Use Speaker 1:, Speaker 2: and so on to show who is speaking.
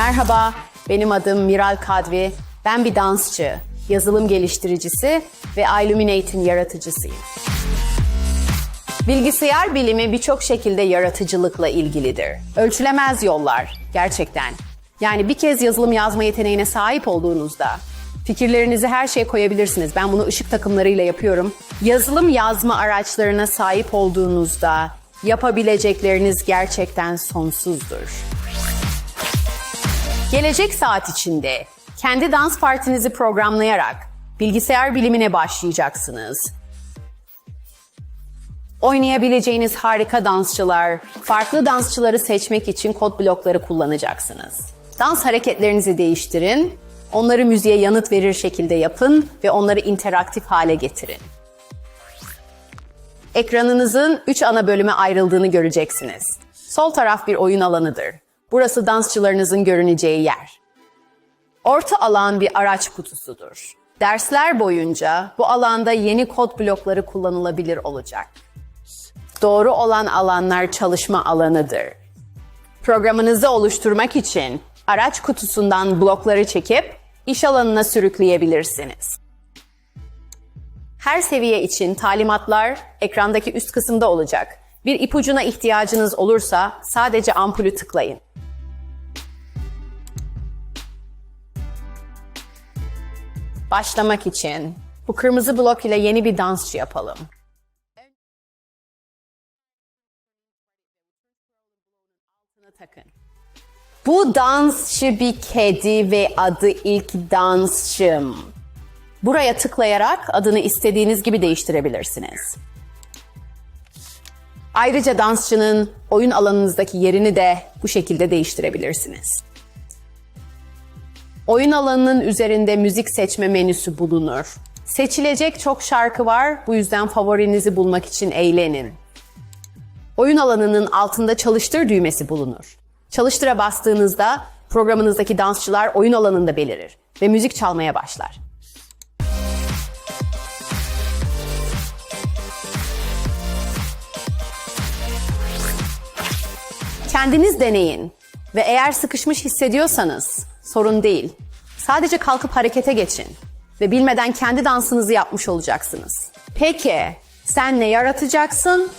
Speaker 1: Merhaba, benim adım Miral Kadvi. Ben bir dansçı, yazılım geliştiricisi ve Illuminate'in yaratıcısıyım. Bilgisayar bilimi birçok şekilde yaratıcılıkla ilgilidir. Ölçülemez yollar, gerçekten. Yani bir kez yazılım yazma yeteneğine sahip olduğunuzda fikirlerinizi her şeye koyabilirsiniz. Ben bunu ışık takımlarıyla yapıyorum. Yazılım yazma araçlarına sahip olduğunuzda yapabilecekleriniz gerçekten sonsuzdur. Gelecek saat içinde kendi dans partinizi programlayarak bilgisayar bilimine başlayacaksınız. Oynayabileceğiniz harika dansçılar, farklı dansçıları seçmek için kod blokları kullanacaksınız. Dans hareketlerinizi değiştirin, onları müziğe yanıt verir şekilde yapın ve onları interaktif hale getirin. Ekranınızın 3 ana bölüme ayrıldığını göreceksiniz. Sol taraf bir oyun alanıdır. Burası dansçılarınızın görüneceği yer. Orta alan bir araç kutusudur. Dersler boyunca bu alanda yeni kod blokları kullanılabilir olacak. Doğru olan alanlar çalışma alanıdır. Programınızı oluşturmak için araç kutusundan blokları çekip iş alanına sürükleyebilirsiniz. Her seviye için talimatlar ekrandaki üst kısımda olacak. Bir ipucuna ihtiyacınız olursa sadece ampulü tıklayın. Başlamak için bu kırmızı blok ile yeni bir dansçı yapalım. takın. Bu dansçı bir kedi ve adı ilk dansçım. Buraya tıklayarak adını istediğiniz gibi değiştirebilirsiniz. Ayrıca dansçının oyun alanınızdaki yerini de bu şekilde değiştirebilirsiniz. Oyun alanının üzerinde müzik seçme menüsü bulunur. Seçilecek çok şarkı var, bu yüzden favorinizi bulmak için eğlenin. Oyun alanının altında çalıştır düğmesi bulunur. Çalıştıra bastığınızda programınızdaki dansçılar oyun alanında belirir ve müzik çalmaya başlar. Kendiniz deneyin ve eğer sıkışmış hissediyorsanız sorun değil. Sadece kalkıp harekete geçin ve bilmeden kendi dansınızı yapmış olacaksınız. Peki sen ne yaratacaksın